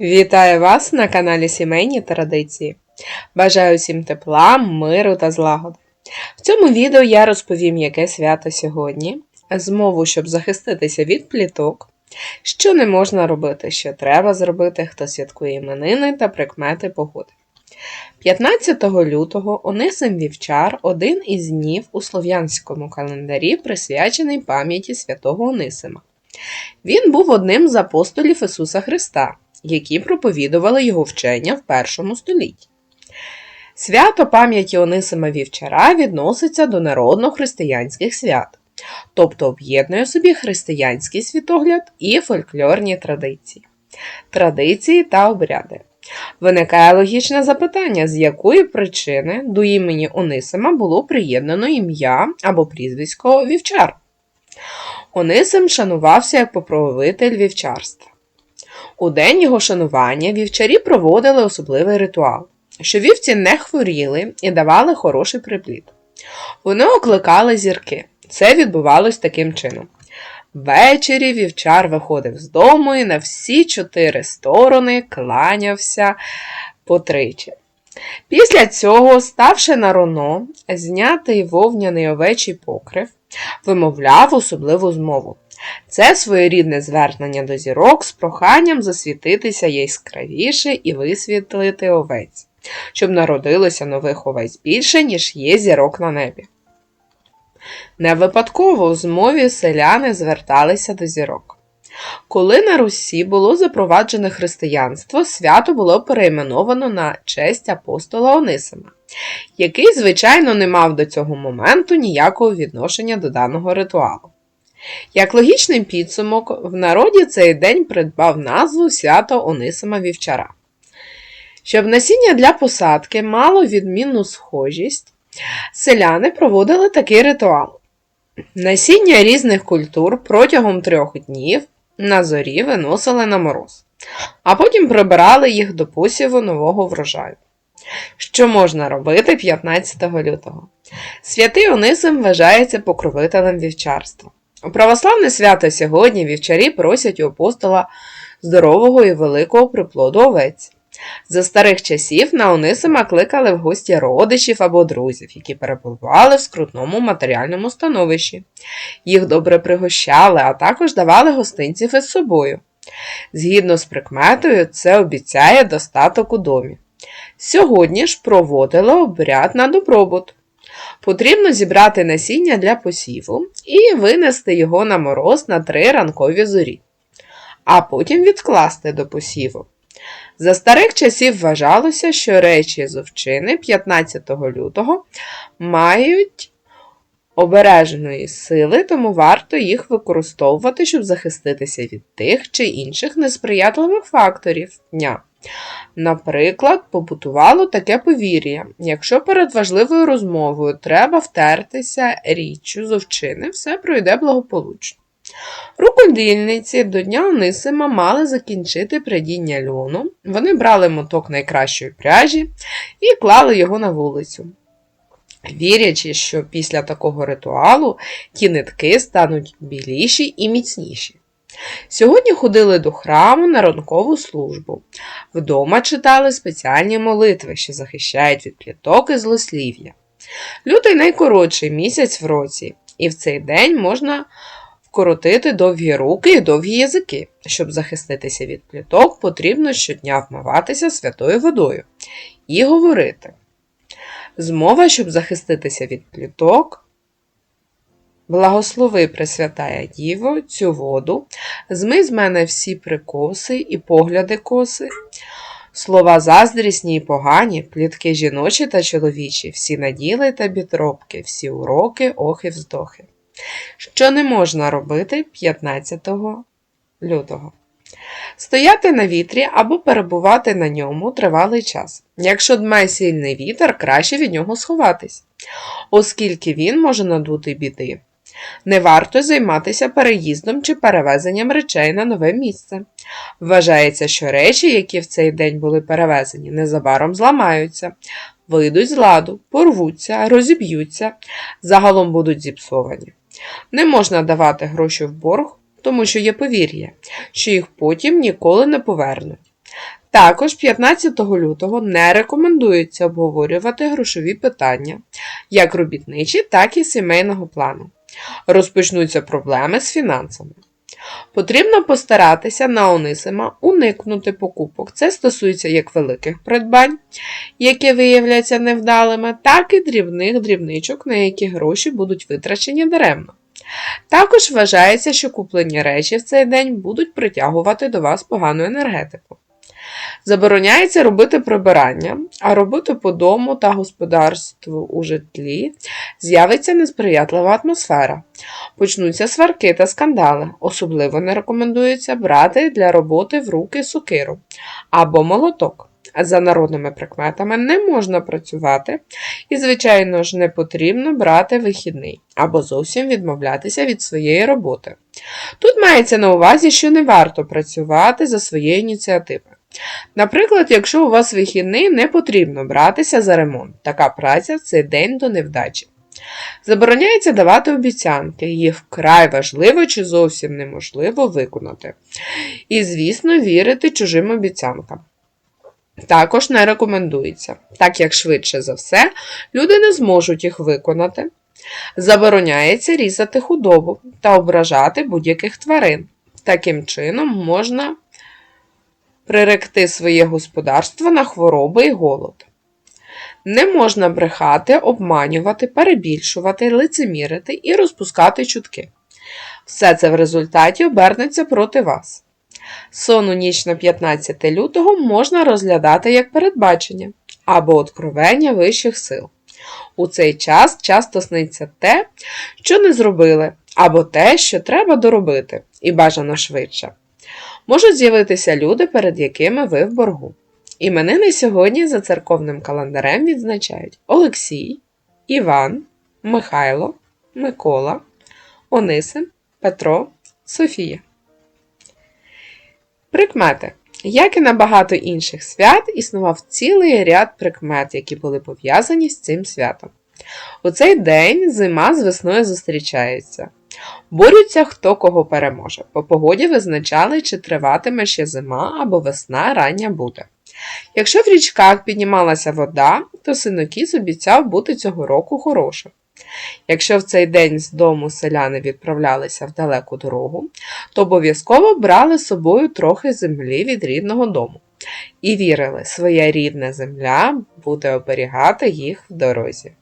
Вітаю вас на каналі Сімейні Традиції. Бажаю всім тепла, миру та злагоди. В цьому відео я розповім, яке свято сьогодні, змову, щоб захиститися від пліток, що не можна робити, що треба зробити, хто святкує іменини та прикмети погоди. 15 лютого Онисим Вівчар один із днів у слов'янському календарі присвячений пам'яті святого Онисима. Він був одним з апостолів Ісуса Христа, які проповідували його вчення в першому столітті. Свято пам'яті Онисима Вівчара відноситься до народно-християнських свят, тобто об'єднує собі християнський світогляд і фольклорні традиції, традиції та обряди. Виникає логічне запитання, з якої причини до імені Онисима було приєднано ім'я або прізвисько Вівчар. Онисим шанувався як покровитель вівчарства. У день його шанування вівчарі проводили особливий ритуал, що вівці не хворіли і давали хороший приплід. Вони окликали зірки. Це відбувалось таким чином. Ввечері вівчар виходив з дому і на всі чотири сторони кланявся потричі. Після цього, ставши на роно, знятий вовняний овечий покрив, вимовляв особливу змову. Це своєрідне звернення до зірок з проханням засвітитися яскравіше і висвітлити овець, щоб народилося нових овець більше, ніж є зірок на небі. Не випадково у змові селяни зверталися до зірок. Коли на Русі було запроваджене християнство, свято було перейменовано на честь апостола Онисима, який, звичайно, не мав до цього моменту ніякого відношення до даного ритуалу. Як логічний підсумок, в народі цей день придбав назву свято Онисима Вівчара. Щоб насіння для посадки мало відмінну схожість, селяни проводили такий ритуал. Насіння різних культур протягом трьох днів на зорі виносили на мороз, а потім прибирали їх до посіву нового врожаю. Що можна робити 15 лютого? Святий Онисим вважається покровителем вівчарства. Православне свято сьогодні вівчарі просять у апостола здорового і великого приплоду овець. За старих часів на Онисима кликали в гості родичів або друзів, які перебували в скрутному матеріальному становищі. Їх добре пригощали, а також давали гостинців із собою. Згідно з прикметою, це обіцяє достаток у домі. Сьогодні ж проводили обряд на добробут. Потрібно зібрати насіння для посіву і винести його на мороз на три ранкові зорі, а потім відкласти до посіву. За старих часів вважалося, що речі з овчини 15 лютого мають обережної сили, тому варто їх використовувати, щоб захиститися від тих чи інших несприятливих факторів дня. Наприклад, побутувало таке повір'я: якщо перед важливою розмовою треба втертися річчю з овчини, все пройде благополучно. Рукодільниці до Дня Онисима мали закінчити прядіння льону, вони брали моток найкращої пряжі і клали його на вулицю, вірячи, що після такого ритуалу ті нитки стануть біліші і міцніші. Сьогодні ходили до храму на ранкову службу. Вдома читали спеціальні молитви, що захищають від пліток і злослів'я. Лютий найкоротший місяць в році, і в цей день можна вкоротити довгі руки і довгі язики. Щоб захиститися від пліток, потрібно щодня вмиватися святою водою і говорити. Змова, щоб захиститися від пліток, Благослови, Пресвятая Діво, цю воду, змий з мене всі прикоси і погляди коси, слова заздрісні і погані, плітки жіночі та чоловічі, всі наділи та бітробки, всі уроки, охи, вздохи. Що не можна робити 15 лютого. Стояти на вітрі або перебувати на ньому тривалий час. Якщо дме сильний вітер, краще від нього сховатись, оскільки він може надути біди. Не варто займатися переїздом чи перевезенням речей на нове місце. Вважається, що речі, які в цей день були перевезені, незабаром зламаються, вийдуть з ладу, порвуться, розіб'ються, загалом будуть зіпсовані. Не можна давати гроші в борг, тому що є повір'я, що їх потім ніколи не повернуть. Також 15 лютого не рекомендується обговорювати грошові питання, як робітничі, так і сімейного плану. Розпочнуться проблеми з фінансами. Потрібно постаратися на Онисима уникнути покупок. Це стосується як великих придбань, які виявляться невдалими, так і дрібних дрібничок, на які гроші будуть витрачені даремно. Також вважається, що куплені речі в цей день будуть притягувати до вас погану енергетику. Забороняється робити прибирання, а робити по дому та господарству у житлі з'явиться несприятлива атмосфера. Почнуться сварки та скандали. Особливо не рекомендується брати для роботи в руки сокиру або молоток. За народними прикметами не можна працювати, і, звичайно ж, не потрібно брати вихідний або зовсім відмовлятися від своєї роботи. Тут мається на увазі, що не варто працювати за своєю ініціативою. Наприклад, якщо у вас вихідний, не потрібно братися за ремонт. Така праця це день до невдачі. Забороняється давати обіцянки, їх вкрай важливо чи зовсім неможливо виконати. І, звісно, вірити чужим обіцянкам. Також не рекомендується, так як швидше за все люди не зможуть їх виконати. Забороняється різати худобу та ображати будь-яких тварин. Таким чином можна приректи своє господарство на хвороби і голод. Не можна брехати, обманювати, перебільшувати, лицемірити і розпускати чутки. Все це в результаті обернеться проти вас. Сон у ніч на 15 лютого можна розглядати як передбачення або откровення вищих сил. У цей час часто сниться те, що не зробили, або те, що треба доробити, і бажано швидше. Можуть з'явитися люди, перед якими ви в боргу. Іменини сьогодні за церковним календарем відзначають Олексій, Іван, Михайло, Микола, Онисим, Петро, Софія. Прикмети. Як і на багато інших свят, існував цілий ряд прикмет, які були пов'язані з цим святом. У цей день зима з весною зустрічаються. Борються хто кого переможе. По погоді визначали, чи триватиме ще зима або весна рання буде. Якщо в річках піднімалася вода, то синокіс обіцяв бути цього року хорошим. Якщо в цей день з дому селяни відправлялися в далеку дорогу, то обов'язково брали з собою трохи землі від рідного дому і вірили, своя рідна земля буде оберігати їх в дорозі.